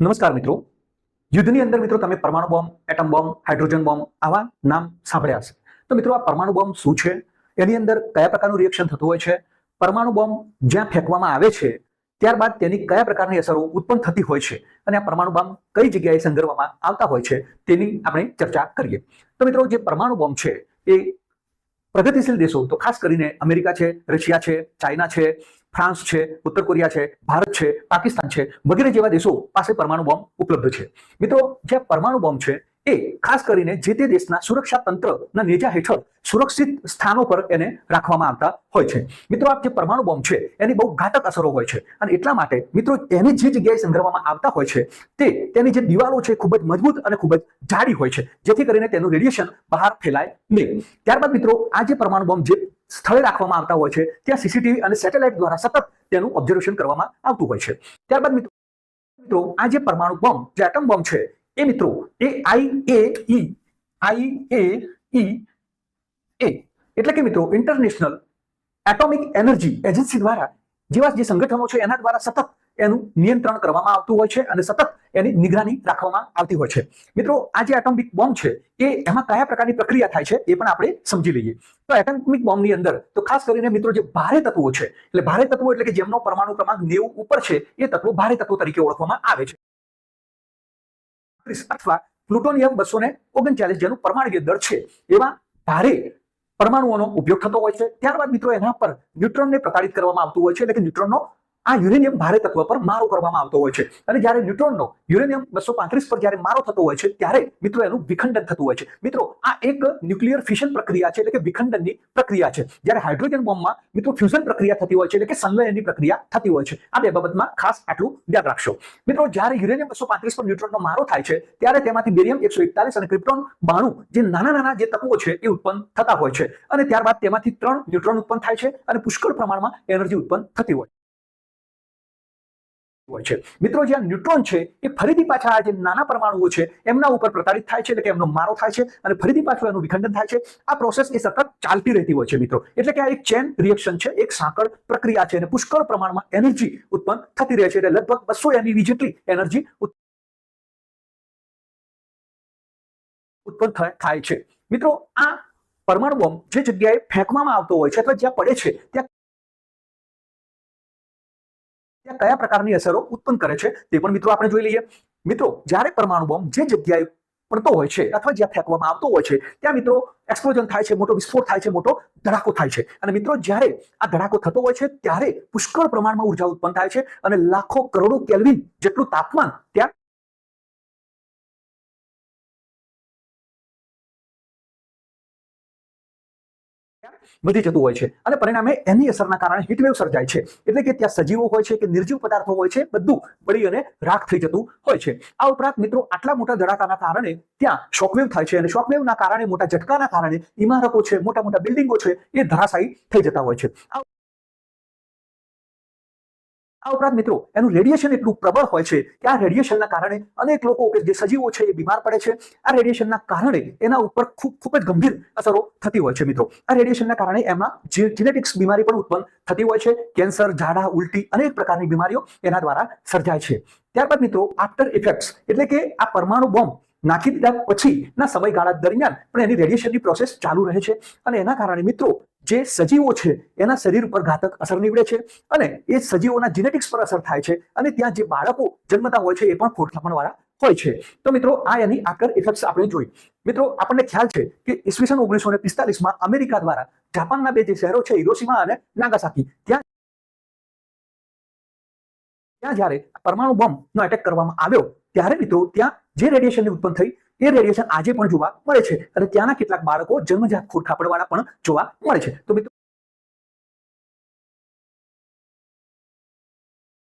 નમસ્કાર મિત્રો. યુદ્ધની અંદર મિત્રો તમે પરમાણુ bomb, atom bomb, hydrogen bomb આવા નામ સાંભળ્યા હશે. તો મિત્રો આ પરમાણુ બોમ્બ શું છે? એની અંદર કયા પ્રકારનું રિએક્શન થતું હોય છે? પરમાણુ બોમ્બ જ્યાં ફેંકવામાં આવે છે, ત્યારબાદ તેની કયા પ્રકારની અસરો ઉત્પન્ન થતી હોય છે અને આ પરમાણુ બોમ્બ કઈ જગ્યાએ સંગ્રહવામાં આવતા હોય છે તેની આપણે ચર્ચા કરીએ. તો મિત્રો જે પરમાણુ બોમ્બ છે, એ પ્રગતિશીલ દેશો, તો ખાસ કરીને અમેરિકા છે, રશિયા છે, ચાઇના છે ફ્રાન્સ છે, ઉત્તર કોરિયા છે, ભારત છે, પાકિસ્તાન છે, વગેરે જેવા દેશો પાસે પરમાણુ બોમ્બ ઉપલબ્ધ છે. મિત્રો જે પરમાણુ બોમ્બ છે, એ ખાસ કરીને જે તે દેશના સુરક્ષા તંત્રના નેજા હેઠળ સુરક્ષિત સ્થાનો પર એને રાખવામાં આવતા હોય છે. મિત્રો, આ જે પરમાણુ બોમ્બ છે, એની બહુ ઘાતક અસરો હોય છે. અને એટલા માટે, મિત્રો એને જે જગ્યાએ સંગ્રહવામાં આવતા હોય છે, તે તેની જે દિવાલો છે, ખૂબ જ મજબૂત અને ખૂબ જ જાડી હોય છે, જેથી કરીને તેનું રેડિયેશન બહાર ફેલાય નહીં. ત્યારબાદ, મિત્રો, આ જે પરમાણુ બોમ્બ જે સ્થળે રાખવામાં આવતા હોય છે. ત્યાં સીસીટીવી અને સેટેલાઇટ દ્વારા સતત તેનું ઓબ્ઝર્વેશન કરવામાં આવતું હોય છે. ત્યારબાદ મિત્રો મિત્રો, આ જે પરમાણુ બોમ્બ જે એટમ બોમ્બ છે, એ મિત્રો, એ આઈ એ ઈ આઈ એ ઈ એ એટલે કે મિત્રો ઇન્ટરનેશનલ એટોમિક એનર્જી એજન્સી દ્વારા જેવા જે સંગઠનો છે એના દ્વારા સતત એનું નિયંત્રણ કરવામાં આવતું હોય છે અને સતત એની નિગરાની રાખવામાં આવતી હોય છે. મિત્રો, આ જે એટોમિક બોમ્બ છે, એ એમાં કયા પ્રકારની પ્રક્રિયા થાય છે એ પણ આપણે સમજી લઈએ. તો એટોમિક બોમ્બની અંદર, તો ખાસ કરીને મિત્રો જે ભારે તત્વો છે, એટલે ભારે તત્વો એટલે કે જેમનો પરમાણુ ક્રમાંક નેવું ઉપર છે, એ તત્વો ભારે તત્વો તરીકે ઓળખવામાં આવે છે. અથવા પ્લુટોનિયમ બસો ને ઓગણચાલીસ જેનું પરમાણુ દર છે, એવા ભારે પરમાણુઓનો ઉપયોગ થતો હોય છે. ત્યારબાદ મિત્રો એના પર ન્યુટ્રોનને પ્રતાડિત કરવામાં આવતું હોય છે. એટલે કે ન્યુટ્રોનનો આ યુરેનિયમ ભારે તત્વ પર મારો કરવામાં આવતો હોય છે. અને જ્યારે ન્યુટ્રોનનો યુરેનિયમ બસો પાંત્રીસ પર જ્યારે મારો થતો હોય છે, ત્યારે મિત્રો એનું વિખંડન થતું હોય છે. મિત્રો, આ એક ન્યુક્લિયર ફિશન પ્રક્રિયા છે, એટલે કે વિખંડનની પ્રક્રિયા છે. જ્યારે હાઇડ્રોજન બોમ્બમાં મિત્રો ફ્યુઝન પ્રક્રિયા થતી હોય છે, એટલે કે સંલયનની પ્રક્રિયા થતી હોય છે. આ બે બાબતમાં ખાસ આટલું યાદ રાખશો. મિત્રો, જ્યારે યુરેનિયમ બસો પાંત્રીસ પર ન્યુટ્રોનનો મારો થાય છે, ત્યારે તેમાંથી બેરિયમ એકસો એકતાલીસ અને ક્રિપ્ટોન બાણું જે નાના નાના જે તત્વો છે, એ ઉત્પન્ન થતા હોય છે. અને ત્યારબાદ તેમાંથી ત્રણ ન્યુટ્રોન ઉત્પન્ન થાય છે અને પુષ્કળ પ્રમાણમાં એનર્જી ઉત્પન્ન થતી હોય હોય છે. મિત્રો જે આ ન્યુટ્રોન છે, એ ફરીથી પાછા આ જે નાના પરમાણુઓ છે, એમના ઉપર પ્રતાડિત થાય છે, એટલે કે એમનો મારો થાય છે, અને ફરીથી પાછું એનું વિખંડન થાય છે. આ પ્રોસેસ એ સતત ચાલતી રહેતી હોય છે, મિત્રો. એટલે કે આ એક ચેન રિએક્શન છે, એક સાંકળ પ્રક્રિયા છે, અને પુષ્કળ પ્રમાણમાં એનર્જી ઉત્પન્ન થતી રહે છે, એટલે લગભગ બસો એમઈવી જેટલી એનર્જી ઉત્પન્ન થાય છે. મિત્રો, આ પરમાણુ બોમ્બ જે જગ્યાએ ફેંકવામાં આવતો હોય છે, અથવા જ્યાં પડે છે, ત્યાં ત્યાં કયા પ્રકારની અસરો ઉત્પન્ન કરે છે તે પણ મિત્રો આપણે જોઈ લઈએ. મિત્રો, જ્યારે પરમાણુ બોમ્બ જે જગ્યાએ પડતો હોય છે અથવા જ્યાં ફેંકવામાં આવતો હોય છે, ત્યાં મિત્રો એક્સપ્લોઝન થાય છે, મોટો વિસ્ફોટ થાય છે, મોટો ધડાકો થાય છે. અને મિત્રો, જ્યારે આ ધડાકો થતો હોય છે, ત્યારે પુષ્કળ પ્રમાણમાં ઊર્જા ઉત્પન્ન થાય છે અને લાખો કરોડો કેલ્વિન જેટલું તાપમાન ત્યાં વધી જતું હોય છે. અને પરિણામે એની અસરના કારણે હીટવેવ સર્જાય છે. એટલે કે ત્યાં સજીવો હોય છે કે નિર્જીવ પદાર્થો હોય છે, બધું બળી અને રાખ થઈ જતું હોય છે. આ ઉપરાંત મિત્રો આટલા મોટા ધડાકાના કારણે ત્યાં શોકવેવ થાય છે અને શોકવેવના કારણે, મોટા ઝટકાના કારણે ઇમારતો છે, મોટા મોટા બિલ્ડિંગો છે એ ધરાશાયી થઈ જતા હોય છે. આ ઉપરાંત મિત્રો, એનું રેડિયેશન એટલું પ્રબળ હોય છે કે આ રેડિયેશનના કારણે અનેક લોકો કે જે સજીવો છે એ બીમાર પડે છે. આ રેડિયેશનના કારણે એના ઉપર ખૂબ ખૂબ જ ગંભીર અસરો થતી હોય છે મિત્રો. આ રેડિયેશનના કારણે એમાં જીનેટિક્સ બીમારી પણ ઉત્પન્ન થતી હોય છે. કેન્સર, ઝાડા, ઉલટી અનેક પ્રકારની બીમારીઓ એના દ્વારા સર્જાય છે. ત્યારબાદ મિત્રો આફ્ટર ઇફેક્ટ્સ એટલે કે આ પરમાણુ બોમ્બ નાખી દીધા પછીના સમયગાળા દરમિયાન પણ એની રેડિયેશનની પ્રોસેસ ચાલુ રહે છે. અને એના કારણે મિત્રો જે સજીવો છે, એના શરીર ઉપર ઘાતક અસર નીવડે છે અને એ સજીવોના જીનેટિક્સ પર અસર થાય છે અને ત્યાં જે બાળકો જન્મતા હોય છે એ પણ ખોટલાપણ વાળા હોય છે. તો મિત્રો, આ એની આકર ઇફેક્ટ્સ આપણે જોઈ. મિત્રો, આપણને ખ્યાલ છે કે ઈસવીસન ઓગણીસો ને પિસ્તાલીસમાં અમેરિકા દ્વારા જાપાનના બે જે શહેરો છે, હિરોશીમા અને નાગાસાકી, ત્યાં ત્યાં જ્યારે પરમાણુ બોમ્બનો એટેક કરવામાં આવ્યો, ત્યારે મિત્રો, ત્યાં જે રેડિયેશનની ઉત્પન્ન થઈ એ રેડિયેશન આજે પણ જોવા મળે છે. અને ત્યાંના કેટલાક બાળકો જન્મજાત ખોટખાપણવાળા પણ જોવા મળે છે. તો મિત્રો